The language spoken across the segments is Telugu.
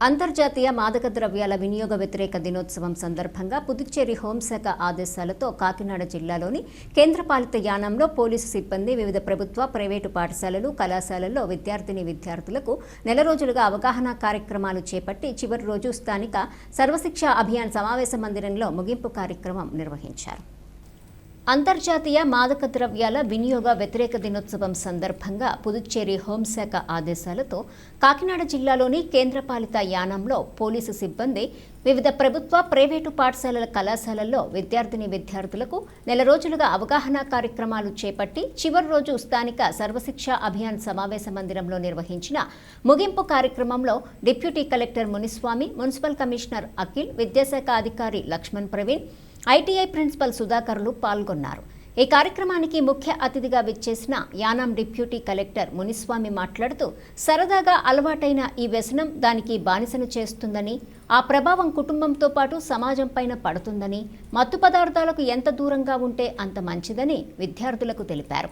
అంతర్జాతీయ మాదక ద్రవ్యాల వినియోగ వ్యతిరేక దినోత్సవం సందర్భంగా పుదుచ్చేరి హోంశాఖ ఆదేశాలతో కాకినాడ జిల్లాలోని కేంద్రపాలిత యానంలో పోలీసు సిబ్బంది వివిధ ప్రభుత్వ ప్రైవేటు పాఠశాలలు కళాశాలల్లో విద్యార్థిని విద్యార్థులకు నెల రోజులుగా అవగాహన కార్యక్రమాలు చేపట్టి చివరి రోజు స్థానిక సర్వశిక్ష అభియాన్ సమావేశ మందిరంలో ముగింపు కార్యక్రమం నిర్వహించారు. అంతర్జాతీయ మాదక ద్రవ్యాల వినియోగ వ్యతిరేక దినోత్సవం సందర్భంగా పుదుచ్చేరి హోంశాఖ ఆదేశాలతో కాకినాడ జిల్లాలోని కేంద్రపాలిత యానంలో పోలీసు సిబ్బంది వివిధ ప్రభుత్వ ప్రైవేటు పాఠశాలల కళాశాలల్లో విద్యార్థిని విద్యార్థులకు నెల రోజులుగా అవగాహన కార్యక్రమాలు చేపట్టి చివరి రోజు స్థానిక సర్వశిక్ష అభియాన్ సమావేశ మందిరంలో నిర్వహించిన ముగింపు కార్యక్రమంలో deputy collector Muniswamy municipal commissioner Akhil విద్యాశాఖ అధికారి లక్ష్మణ్ ప్రవీణ్ ఐటీఐ ప్రిన్సిపల్ సుధాకర్లు పాల్గొన్నారు. ఈ కార్యక్రమానికి ముఖ్య అతిథిగా విచ్చేసిన యానాం డిప్యూటీ కలెక్టర్ మునిస్వామి మాట్లాడుతూ సరదాగా అలవాటైన ఈ వ్యసనం దానికి బానిసను చేస్తుందని ఆ ప్రభావం కుటుంబంతో పాటు సమాజంపైన పడుతుందని మత్తు పదార్థాలకు ఎంత దూరంగా ఉంటే అంత మంచిదని విద్యార్థులకు తెలిపారు.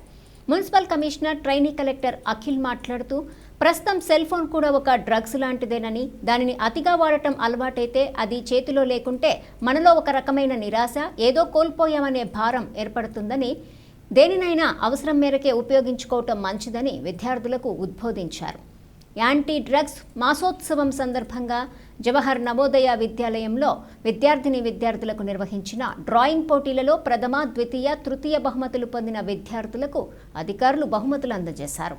Municipal commissioner trainee collector Akhil మాట్లాడుతూ ప్రస్తుతం సెల్ ఫోన్ కూడా ఒక డ్రగ్స్ లాంటిదేనని దానిని అతిగా వాడటం అలవాటైతే అది చేతిలో లేకుంటే మనలో ఒక రకమైన నిరాశ ఏదో కోల్పోయామనే భారం ఏర్పడుతుందని దేనినైనా అవసరం మేరకే ఉపయోగించుకోవటం మంచిదని విద్యార్థులకు ఉద్బోధించారు. యాంటీ డ్రగ్స్ మాసోత్సవం సందర్భంగా జవహర్ నవోదయ విద్యాలయంలో విద్యార్థిని విద్యార్థులకు నిర్వహించిన డ్రాయింగ్ పోటీలలో ప్రథమ ద్వితీయ తృతీయ బహుమతులు పొందిన విద్యార్థులకు అధికారులు బహుమతులు అందజేశారు.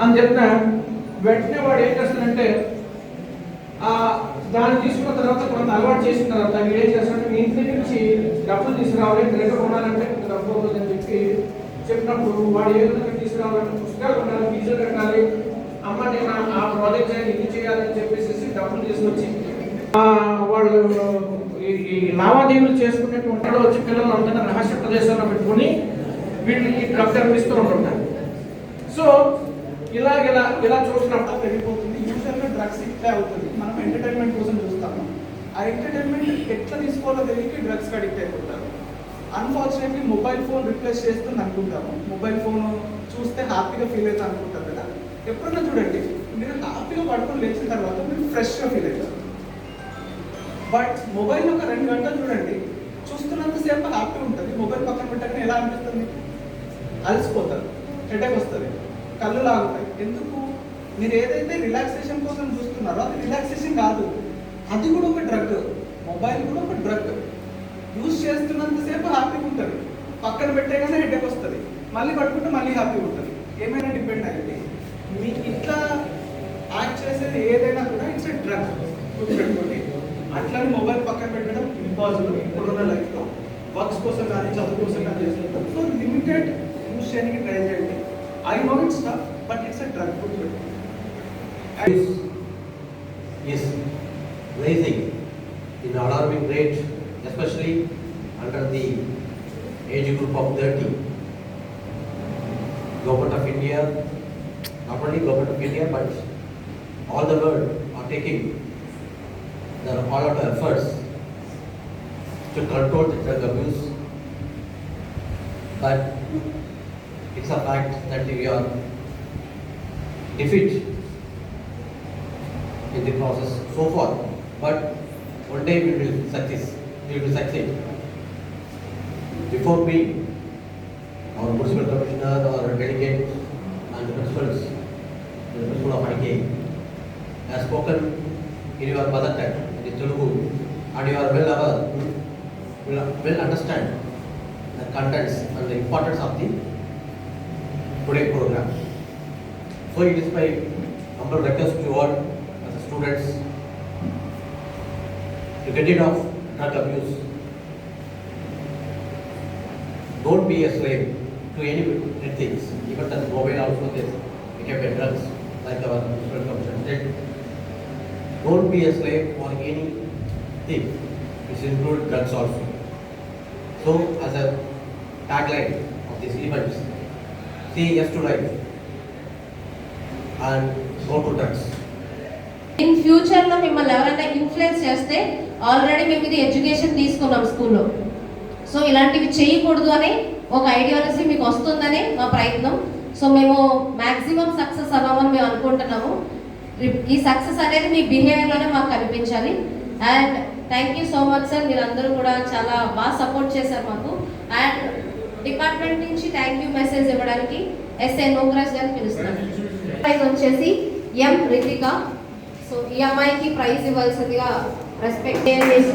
అని చెప్పిన వెంటనే వాడు ఏం చేస్తాడంటే దాన్ని తీసుకున్న తర్వాత కొంత అలవాటు చేసిన తర్వాత మీరు ఏం చేస్తారంటే మీ ఇంటి నుంచి డబ్బులు తీసుకురావాలి క్రెడిట్ కొనాలంటే కొంత డబ్బు అవుతుంది అని చెప్పి చెప్పినప్పుడు వాడు ఏ విధంగా తీసుకురావాలంటే పుస్తకాలు కొనాలి ఫీజులు కట్టాలి అమ్మ నేను ఆ- ప్రాజెక్ట్ చేయాలి ఇది చేయాలని చెప్పేసి డబ్బులు తీసుకొచ్చి వాళ్ళు ఈ- లావాదేవీలు చేసుకునేటువంటి వాళ్ళు వచ్చి పిల్లలు అందరినీ రహస్య ప్రదేశాల్లో పెట్టుకొని ఈ డ్రగ్ అందిస్తూ ఉంటుంటారు సో ఇలా ఇలా ఇలా చూసినప్పుడు పెరిగిపోతుంది. యూజువల్గా డ్రగ్స్ ఇట్లే అవుతుంది. మనం ఎంటర్టైన్మెంట్ కోసం చూస్తాము. ఆ ఎంటర్టైన్మెంట్ ఎట్లా తీసుకోవాలో తెలియక డ్రగ్స్కి అడిక్ట్ అయిపోతారు. అన్ఫార్చునేట్లీ మొబైల్ ఫోన్ రిప్లేస్ చేస్తుంది అనుకుంటాము. మొబైల్ ఫోన్ చూస్తే హ్యాపీగా ఫీల్ అవుతుంది అనుకుంటారు కదా. ఎప్పుడన్నా చూడండి మీరు హ్యాపీగా పడుకొని లేచిన తర్వాత మీరు ఫ్రెష్గా ఫీల్ అవుతారు. బట్ మొబైల్ ఒక రెండు గంటలు చూడండి చూస్తున్నంతసేపు హ్యాపీ ఉంటుంది. మొబైల్ పక్కన పెట్టగానే ఎలా అనిపిస్తుంది? అలసిపోతారు. హెడేక్ వస్తుంది. కళ్ళు లాగుతాయి ఎందుకు? మీరు ఏదైతే రిలాక్సేషన్ కోసం చూస్తున్నారో అది రిలాక్సేషన్ కాదు. అది కూడా ఒక డ్రగ్ మొబైల్ కూడా ఒక డ్రగ్ యూజ్ చేస్తున్నంతసేపు హ్యాపీగా ఉంటుంది పక్కన పెట్టేగానే హెడేక్ వస్తుంది. మళ్ళీ పట్టుకుంటే మళ్ళీ హ్యాపీగా ఉంటుంది ఏమైనా డిపెండ్ అయ్యింది? మీకు ఇట్లా యాక్ట్ చేసేది ఏదైనా కూడా ఇట్స్ ఎ డ్రగ్ గుర్తుపెట్టుకోండి. అట్లానే మొబైల్ పక్కన పెట్టడం ఇంపాసిబుల్ ఇప్పుడున్న లైఫ్లో వర్క్స్ కోసం కానీ చదువు కోసం కానీ చేస్తుంటారు సో లిమిటెడ్ యూస్ చేయడానికి ట్రై చేయండి. I know it's tough, but it's a drug to be is, is rising in alarming rate, especially under the age group of 30. Government of India, not only Government of India, but all the world are taking their all-out efforts to control the drug abuse. But it's a fact that we are defeat in the process so far. But one day we will succeed. We will succeed. Before me, our municipal commissioner or delegate and the principals, the principal of IK, has spoken in your mother tongue, that is Telugu, and you are well aware, will well understand the contents and the importance of the today program. So it is my humble request to all as students to get rid of drug abuse. Don't be a slave to any things, even the mobile also they became drugs, like our municipal commission said. Don't be a slave for any thing, which include drugs also. So as a tagline of these events, say yes to life and go to drugs. In ఫ్యూచర్లో మిమ్మల్ని ఎవరైనా ఇన్ఫ్లుయెన్స్ చేస్తే ఆల్రెడీ మేము ఇది ఎడ్యుకేషన్ తీసుకున్నాం స్కూల్లో సో ఇలాంటివి చేయకూడదు అని ఒక ఐడియాలజీ మీకు వస్తుందని మా ప్రయత్నం. సో మేము మ్యాక్సిమం సక్సెస్ అవ్వమని మేము అనుకుంటున్నాము. ఈ సక్సెస్ అనేది మీ బిహేవియర్లోనే మాకు కనిపించాలి. And thank you so much sir మీరందరూ కూడా చాలా బాగా సపోర్ట్ చేశారు మాకు. అండ్ డిపార్ట్మెంట్ నుంచి థ్యాంక్ యూ మెసేజ్ ఇవ్వడానికి ఎస్ఏ నోగ్రాజ్ గారిని పిలుస్తున్నాను ప్రైజ్ వచ్చేసి ఎం రితిక. సో ఈ అమ్మాయికి ప్రైజ్ ఇవ్వాల్సిందిగా రెస్పెక్ట్ చేసి